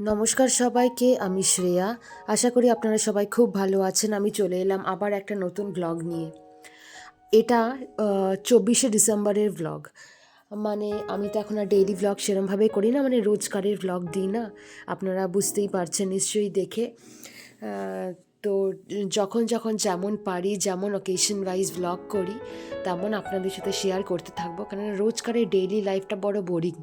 নমস্কার সবাইকে, আমি শ্রেয়া। আশা করি আপনারা সবাই খুব ভালো আছেন। আমি চলে এলাম আবার একটা নতুন ব্লগ নিয়ে। এটা চব্বিশে ডিসেম্বরের ব্লগ মানে আমি তো এখন আর ডেইলি ব্লগ সেরমভাবে করি না মানে রোজকারের ব্লগ দিই না। আপনারা বুঝতেই পারছেন, নিশ্চয়ই দেখে। তো, যখন যখন যেমন পারি, যেমন অকেশন ওয়াইজ ব্লগ করি, তেমন আপনাদের সাথে শেয়ার করতে থাকব। কারণ রোজকারের ডেইলি লাইফটা বড় বোরিং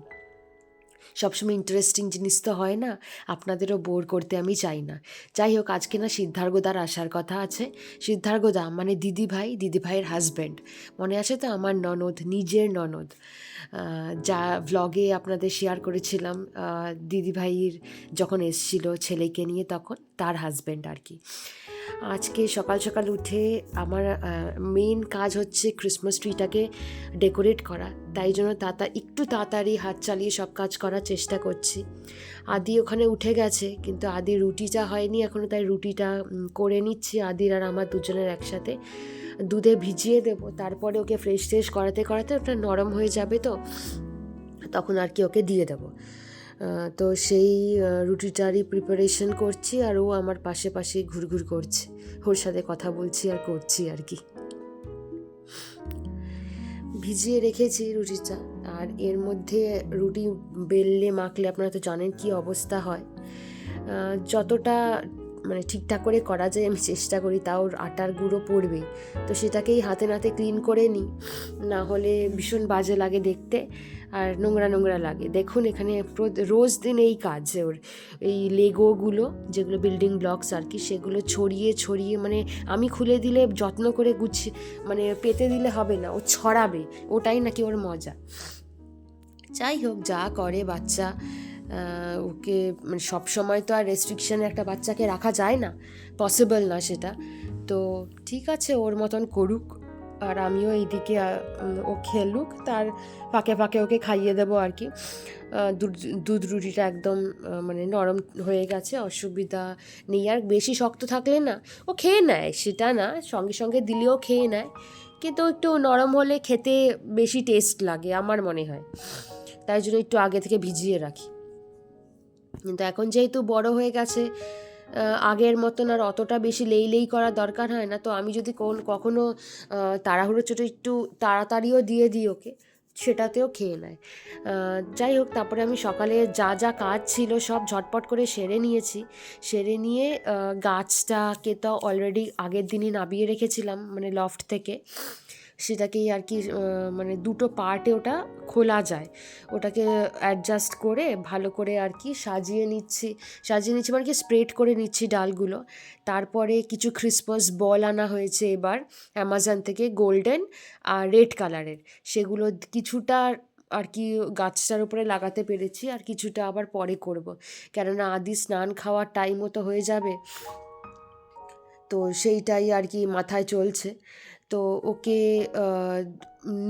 সবসময় ইন্টারেস্টিং জিনিস তো হয় না। আপনাদেরও বোর করতে আমি চাই না। যাই হোক আজকে না সিদ্ধার্গদার আসার কথা আছে। সিদ্ধার্গদা মানে দিদি ভাই দিদি ভাইয়ের হাজব্যান্ড মনে আছে তো আমার ননদ নিজের ননদ। যা ভ্লগে আপনাদের শেয়ার করেছিলাম আহ, দিদি ভাইয়ের যখন এসছিল ছেলেকে নিয়ে তখন তার হাজব্যান্ড আর কি। আজকে সকাল সকাল উঠে আমার মেন কাজ হচ্ছে ক্রিসমাস ট্রিটাকে ডেকোরেট করা। তাই জন্য তাতা, একটু তাড়াতাড়ি হাত চালিয়ে সব কাজ করার চেষ্টা করছি। আদি ওখানে উঠে গেছে, কিন্তু আদি রুটিটা হয়নি এখনও তাই রুটিটা করে নিচ্ছি আদির আর আমার দুজনের একসাথে। দুধে ভিজিয়ে দেবো, তারপরে ওকে ফ্রেশ ট্রেশ করাতে করাতে ওটা নরম হয়ে যাবে তো, তখন আর কি ওকে দিয়ে দেবো। তো সেই রুটিটারই প্রিপারেশন করছি আর ও আমার পাশে পাশে ঘুরঘুর করছে। ওর সাথে কথা বলছি আর করছি আর কি। ভিজিয়ে রেখেছি রুটিটা। আর এর মধ্যে রুটি বেললে মাখলে আপনারা তো জানেন কি অবস্থা হয়। যতটা মানে ঠিকঠাক করে করা যায়, আমি চেষ্টা করি, তাও আটার গুঁড়ো পড়বেই তো সেটাকেই হাতে নাতে ক্লিন করে নিই না হলে ভীষণ বাজে লাগে দেখতে, আর নোংরা নোংরা লাগে। দেখুন এখানে রোজ দিন এই কাজ ওর। এই লেগোগুলো যেগুলো বিল্ডিং ব্লকস আর কি, সেগুলো ছড়িয়ে ছড়িয়ে মানে আমি খুলে দিলে যত্ন করে গুছিয়ে মানে পেতে দিলে হবে না, ও ছড়াবে। ওটাই নাকি ওর মজা। যাই হোক, যা করে বাচ্চা ওকে মানে সবসময় তো আর রেস্ট্রিকশানে একটা বাচ্চাকে রাখা যায় না। পসিবল না সেটা। তো ঠিক আছে, ওর মতন করুক। আর আমিও এইদিকে ও খেলুক, তার ফাঁকে ফাঁকে ওকে খাইয়ে দেবো আর কি। দুধ- রুটিটা একদম মানে নরম হয়ে গেছে, অসুবিধা নেই। আর বেশি শক্ত থাকলে না, ও খেয়ে নেয়, সেটা না, সঙ্গে সঙ্গে দিলেও খেয়ে নেয়। কিন্তু একটু নরম হলে খেতে বেশি টেস্ট লাগে, আমার মনে হয়। তাই জন্য একটু আগে থেকে ভিজিয়ে রাখি। কিন্তু এখন যেহেতু বড় হয়ে গেছে আগের মতন আর অতটা বেশি লেই লেই করার দরকার হয় না। তো আমি যদি কোন, কখনো তাড়াহুড়ো চোটে একটু তাড়াতাড়িও দিয়ে দিই ওকে, সেটাতেও খেয়ে নেয়। যাই হোক, তারপরে আমি সকালে যা যা কাজ ছিল সব ঝটপট করে সেরে নিয়েছি। সেরে নিয়ে গাছটাকে তো অলরেডি আগের দিনই নামিয়ে রেখেছিলাম মানে লফট থেকে। সেটাকেই আর কি মানে দুটো পার্টে ওটা খোলা যায়। ওটাকে অ্যাডজাস্ট করে ভালো করে আর কি সাজিয়ে নিচ্ছি। সাজিয়ে নিচ্ছি মানে কি স্প্রেড করে নিচ্ছি ডালগুলো। তারপরে কিছু ক্রিসমাস বল আনা হয়েছে এবার অ্যামাজন থেকে গোল্ডেন আর রেড কালারের সেগুলো কিছুটা আর কি গাছটার উপরে লাগাতে পেরেছি আর কিছুটা আবার পরে করব। কেননা আদি স্নান খাওয়ার টাইমও তো হয়ে যাবে। তো সেইটাই আর কি মাথায় চলছে। তো ওকে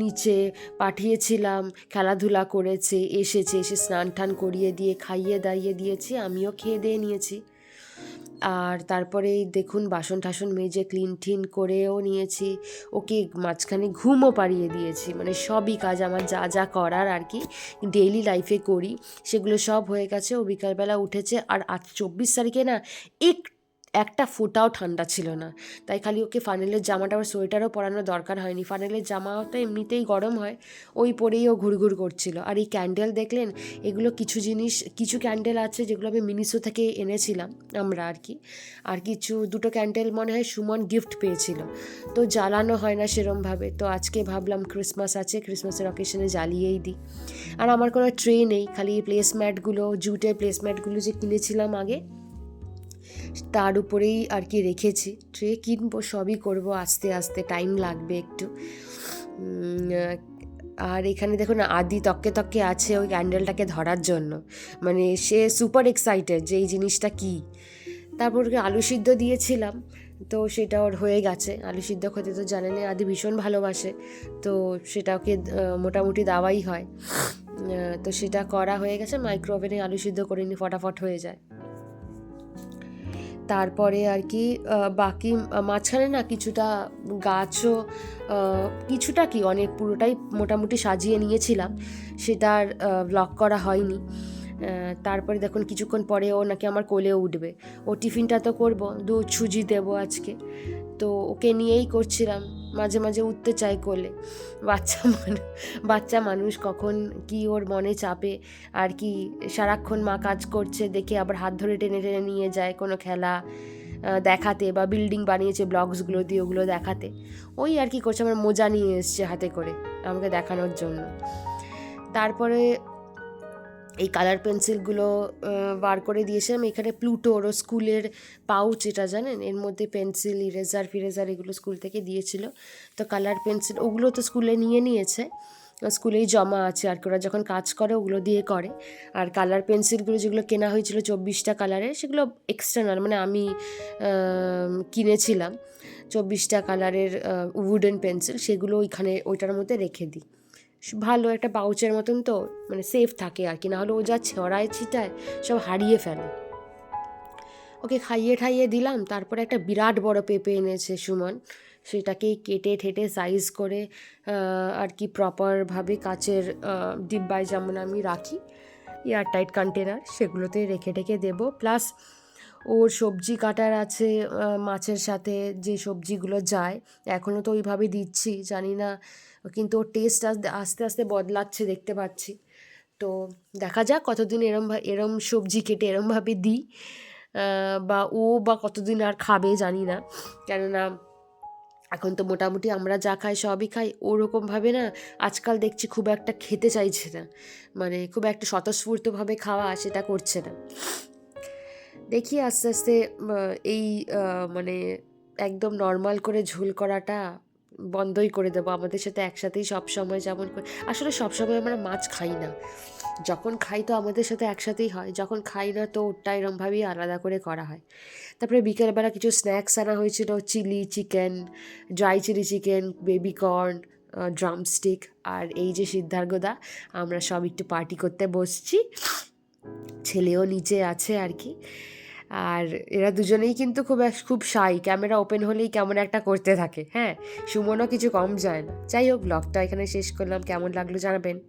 নিচে পাঠিয়েছিলাম, খেলাধুলা করেছে, এসেছে, এসে স্নান টান করিয়ে দিয়ে, খাইয়ে দাইয়ে দিয়েছি, আমিও খেয়ে দিয়ে নিয়েছি। আর তারপরে দেখুন, বাসন টাসন মেজে, ক্লিন টিন করেও নিয়েছি। ওকে মাঝখানে ঘুমও পাড়িয়ে দিয়েছি মানে সবই কাজ আমার যা যা করার আর কি ডেইলি লাইফে করি। সেগুলো সব হয়ে গেছে, ও বিকালবেলা উঠেছে, আর আজ চব্বিশ তারিখে না এক একটা ফোঁটাও ঠান্ডা ছিল না। তাই খালি ওকে ফানেলের জামাটা আবার সোয়েটারও পরানোর দরকার হয়নি। ফানেলের জামাও তো এমনিতেই গরম হয়, ওই পরেই ও ঘুরঘুর করছিল। আর এই ক্যান্ডেল দেখলেন, এগুলো কিছু জিনিস, কিছু ক্যান্ডেল আছে যেগুলো আমি মিনিসো থেকে এনেছিলাম, আমরা আর কি। আর কিছু, দুটো ক্যান্ডেল মনে হয় সুমন গিফট পেয়েছিল। তো জ্বালানো হয় না সেরমভাবে। তো আজকে ভাবলাম ক্রিসমাস আছে, ক্রিসমাসের অকেশনে জ্বালিয়েই দিই। আর আমার কোনো ট্রে নেই, খালি প্লেসম্যাটগুলো জুটের প্লেসম্যাটগুলো যে কিনেছিলাম আগে তার উপরেই আর কি রেখেছি। ট্রে কিনবো, সবই করব, আস্তে আস্তে টাইম লাগবে একটু। আর এখানে দেখুন, আদি তককে তককে আছে ওই ক্যান্ডেলটাকে ধরার জন্য। মানে সে সুপার এক্সাইটেড যে এই জিনিসটা কী? তারপর আলু সিদ্ধ দিয়েছিলাম, তো সেটা ওর হয়ে গেছে। আলু সিদ্ধ খেতে তো জানেন আদি ভীষণ ভালোবাসে, তো সেটা ওকে মোটামুটি দেওয়াই হয়। তো সেটা করা হয়ে গেছে মাইক্রোওভেনে আলু সিদ্ধ করে নি ফটাফট হয়ে যায়। তারপরে আর কি বাকি মাঝখানে না কিছুটা গাছও কিছুটা কি অনেক পুরোটাই মোটামুটি সাজিয়ে নিয়েছিলাম। সেটার ব্লক করা হয়নি। তারপরে দেখুন কিছুক্ষণ পরে ও নাকি আমার কোলে উঠবে। ও টিফিনটা তো করব দু সুজি দেবো আজকে। তো ওকে নিয়েই করছিলাম। মাঝে মাঝে উঠতে চাই কোলে। বাচ্চা বাচ্চা মানুষ কখন কি ওর মনে চাপে? আর কি সারাক্ষণ মা কাজ করছে দেখে আবার হাত ধরে টেনে টেনে নিয়ে যায় কোনো খেলা দেখাতে বা বিল্ডিং বানিয়েছে ব্লগসগুলো দিয়ে ওগুলো দেখাতে। ওই আর কি করছে আমার মোজা নিয়ে এসছে হাতে করে আমাকে দেখানোর জন্য। তারপরে এই কালার পেন্সিলগুলো বার করে দিয়েছিলাম। এখানে প্লুটো ওরও স্কুলের পাউচ এটা জানেন? এর মধ্যে পেন্সিল ইরেজার ফিরেজার এগুলো স্কুল থেকে দিয়েছিল। তো কালার পেন্সিল ওগুলো তো স্কুলে নিয়ে নিয়েছে। স্কুলেই জমা আছে। আর কি ওরা যখন কাজ করে, ওগুলো দিয়ে করে। আর কালার পেন্সিলগুলো যেগুলো কেনা হয়েছিল চব্বিশটা কালারের সেগুলো এক্সটার্নাল মানে আমি কিনেছিলাম। চব্বিশটা কালারের উডেন পেন্সিল সেগুলো ওইখানে, ওইটার মধ্যে রেখে দিই। ভালো একটা পাউচের মতন তো মানে সেফ থাকে আর কি, নাহলে ও যা ছড়ায় ছিটায়, সব হারিয়ে ফেলে। ওকে খাইয়ে ঠাইয়ে দিলাম, তারপরে একটা বিরাট বড় পেঁপে এনেছে সুমন সেটাকে কেটে ঠেটে সাইজ করে আর কি প্রপারভাবে কাচের ডিব্বায় যেমন আমি রাখি এয়ার টাইট কন্টেনার সেগুলোতে রেখে টেখে দেবো। প্লাস ওর সবজি কাটার আছে মাছের সাথে যে সবজিগুলো যায়। এখনও তো ওইভাবে দিচ্ছি, জানি না, কিন্তু ওর টেস্ট আস্তে আস্তে বদলাচ্ছে দেখতে পাচ্ছি। তো দেখা যাক কতদিন এরম এরম সবজি কেটে এরমভাবে দিই বা ও বা কতদিন আর খাবে জানি না। কেননা এখন তো মোটামুটি আমরা যা খাই সবই খাই, ওরকমভাবে না আজকাল দেখছি খুব একটা খেতে চাইছে না। মানে খুব একটা স্বতঃস্ফূর্তভাবে খাওয়া সেটা করছে না। দেখি আস্তে আস্তে এই মানে একদম নর্মাল করে ঝোল করাটা বন্ধই করে দেবো। আমাদের সাথে একসাথেই সব সময় যেমন করে, আসলে সব সময় আমরা মাছ খাই না। যখন খাই তো আমাদের সাথে একসাথেই হয়, যখন খাই না তো ওটা এরমভাবেই আলাদা করে করা হয়। তারপরে বিকেলবেলা কিছু স্ন্যাক্স আনা হয়েছিল chilli chicken dry chilli chicken baby corn drumstick আর এই যে সিদ্ধার্গদা, আমরা সব একটু পার্টি করতে বসছি। ছেলেও নিচে আছে আর কি। আর এরা দুজনেই কিন্তু খুব খুব সাই ক্যামেরা ওপেন হলেই কেমন একটা করতে থাকে হ্যাঁ? সুমনও কিছু কম যায় না। যাই হোক ব্লগটা এখানে শেষ করলাম। কেমন লাগল জানাবেন?